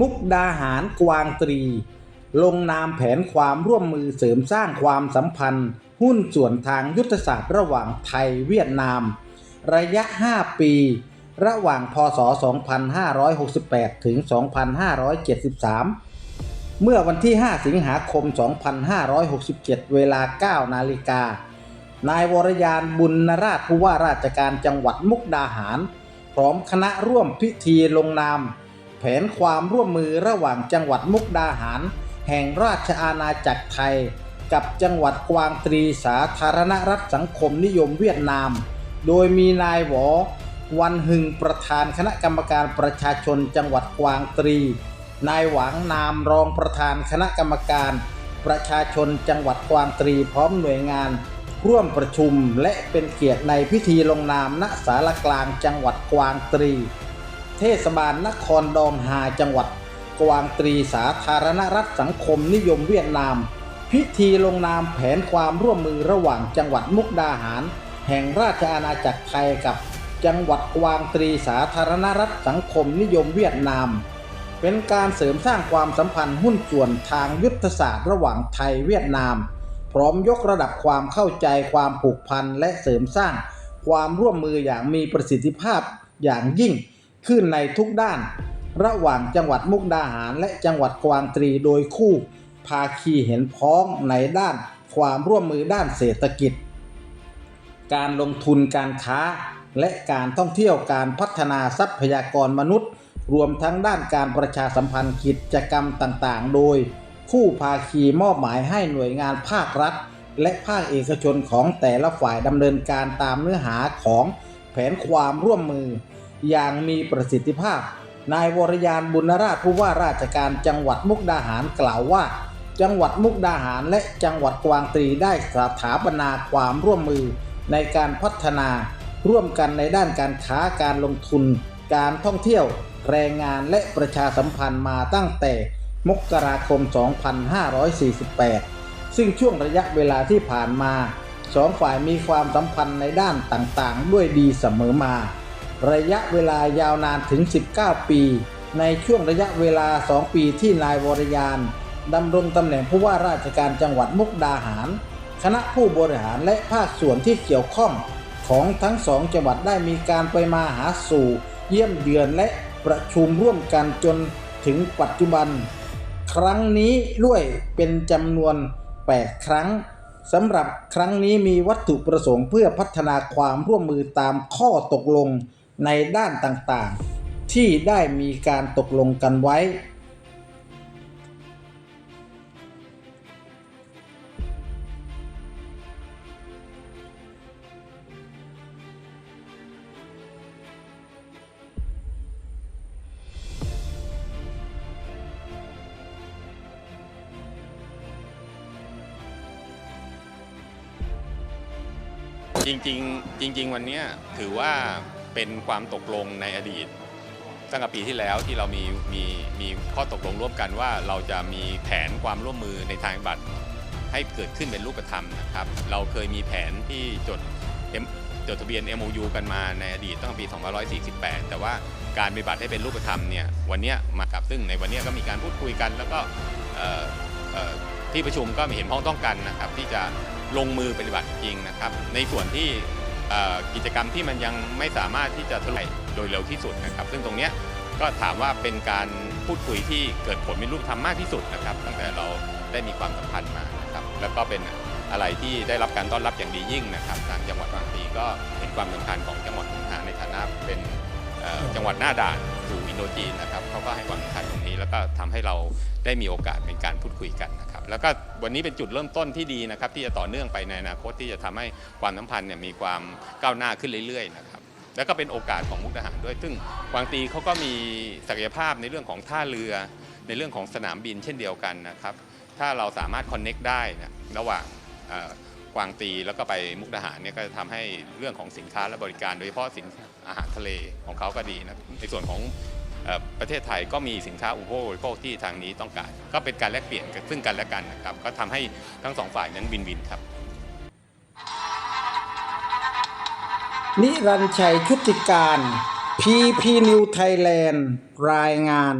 มุกดาหารกวางตรี ลงนามแผนความร่วมมือเสริมสร้างความสัมพันธ์ หุ้นส่วนทางยุทธศาสตร์ระหว่างไทยเวียดนาม ระยะ 5 ปี ระหว่างพศ 2568 ถึง 2573 เมื่อวันที่ 5 สิงหาคม 2567 เวลา 9 นาฬิกานายวรยานบุญนราชผู้ว่าราชการจังหวัดมุกดาหาร พร้อมคณะร่วมพิธีลงนาม แผนความร่วมมือระหว่างจังหวัดมุกดาหาร แห่งราชอาณาจักรไทย กับจังหวัดกวางตรีสาธารณรัฐสังคมนิยมเวียดนาม โดยมีนายหวอวันหึงประธานคณะกรรมการประชาชนจังหวัดกวางตรี นายหวังนามรองประธานคณะกรรมการ ประชาชนจังหวัดกวางตรีพร้อมหน่วยงาน ร่วมประชุมและเป็นเกียรติในพิธีลงนามณศาลากลางจังหวัดกวางตรี เทศบาลนครดองฮาจังหวัดกวางตรีสาธารณรัฐสังคมนิยมเวียดนาม พิธีลงนามแผนความร่วมมือระหว่างจังหวัดมุกดาหาร แห่งราชอาณาจักรไทยกับจังหวัดกวางตรีสาธารณรัฐสังคมนิยมเวียดนาม เป็นการเสริมสร้างความสัมพันธ์หุ้นส่วนทางยุทธศาสตร์ระหว่างไทยเวียดนาม พร้อมยกระดับความเข้าใจความผูกพันและเสริมสร้างความร่วมมืออย่างมีประสิทธิภาพอย่างยิ่ง ขึ้นในทุกด้าน ระหว่างจังหวัดมุกดาหารและจังหวัดกวางตรีโดยคู่ภาคีเห็นพ้องในด้านความร่วมมือด้านเศรษฐกิจ การลงทุนการค้าและการท่องเที่ยวการพัฒนาทรัพยากรมนุษย์ รวมทั้งด้านการประชาสัมพันธ์กิจกรรมต่างๆ โดย คู่ภาคีมอบหมายให้หน่วยงานภาครัฐ และภาคเอกชนของแต่ละฝ่ายดำเนินการตามเนื้อหาของแผนความร่วมมือ อย่างมีประสิทธิภาพ นายวรยานบุญราชผู้ว่าราชการจังหวัดมุกดาหารกล่าวว่า จังหวัดมุกดาหารและจังหวัดกวางตรีได้สถาปนาความร่วมมือในการพัฒนา ร่วมกันในด้านการค้าการลงทุน การท่องเที่ยว แรงงานและประชาสัมพันธ์มาตั้งแต่มกราคม 2548 ซึ่งช่วงระยะเวลาที่ผ่านมาสองฝ่ายมีความสัมพันธ์ในด้านต่างๆ ด้วยดีเสมอมา ระยะเวลายาวนานถึง 19 ปี ในช่วงระยะเวลา 2 ปีที่นายวรยานดำรงตำแหน่งผู้ว่าราชการจังหวัดมุกดาหาร คณะผู้บริหารและภาคส่วนที่เกี่ยวข้องของทั้งสองจังหวัดได้มีการไปมาหาสู่เยี่ยมเยือนและประชุมร่วมกันจนถึงปัจจุบัน ครั้งนี้ด้วยเป็นจำนวน 8 ครั้งสำหรับครั้งนี้มีวัตถุประสงค์เพื่อพัฒนาความร่วมมือตามข้อตกลง ในด้านต่างๆ ที่ได้มีการตกลงกันไว้ จริงๆ จริง ๆ วันเนี้ยถือว่า เป็นความตกลงในอดีต ตั้งแต่ปีที่แล้วที่เรามีมีมีข้อตกลงร่วมกันว่าเราจะมีแผนความร่วมมือในทางบัตร ให้เกิดขึ้นเป็นรูปธรรมนะครับ เราเคยมีแผนที่จดจดทะเบียน MOU กันมาในอดีตตั้งแต่ปี 2548 แต่ว่าการปฏิบัติให้เป็นรูปธรรมเนี่ยวันนี้มากับซึ่งในวันนี้ก็มีการพูดคุยกัน แล้วก็ที่ประชุมก็มีเห็นพ้องต้องกันนะครับที่จะลงมือปฏิบัติจริงนะครับ ในส่วนที่ กิจกรรมที่มันยังไม่สามารถที่จะทลายโดยเร็วที่สุดนะครับ ซึ่งตรงนี้ก็ถามว่าเป็นการพูดคุยที่เกิดผลเป็นรูปธรรมมากที่สุดนะครับ ตั้งแต่เราได้มีความสัมพันธ์มานะครับแล้วก็เป็นอะไรที่ได้รับการต้อนรับอย่างดียิ่งนะครับทางจังหวัดบางพลีก็เห็นความสำคัญของจังหวัดมุกดาหาในฐานะเป็นจังหวัดหน้าด่านสู่อินโดจีนนะครับเขาก็ให้ความสำคัญ แล้วก็ทำให้เราได้มีโอกาสเป็นการพูดคุยกันนะครับแล้วก็วันนี้เป็นจุดเริ่มต้นที่ดีนะครับที่จะต่อเนื่องไปในอนาคตที่จะทำให้ความสัมพันธ์เนี่ยมีความก้าวหน้าขึ้นเรื่อยๆนะครับแล้วก็เป็นโอกาสของมุกดาหารด้วย ซึ่งกวางตีเขาก็มีศักยภาพในเรื่องของท่าเรือ ในเรื่องของสนามบินเช่นเดียวกันนะครับถ้าเราสามารถคอนเน็กได้นะระหว่างกวางตีแล้วก็ไปมุกดาหารเนี่ยก็จะทำให้เรื่องของสินค้าและบริการ โดยเฉพาะสินอาหารทะเลของเขาก็ดีนะในส่วนของ ประเทศไทยก็มีสินค้าอุปโภคบริโภคที่ทางนี้ต้องการ ก็เป็นการแลกเปลี่ยนซึ่งกันและกันนะครับ ก็ทำให้ทั้งสองฝ่ายนั้นวินวินครับ นิรันชัยชุติการ PP New Thailand รายงาน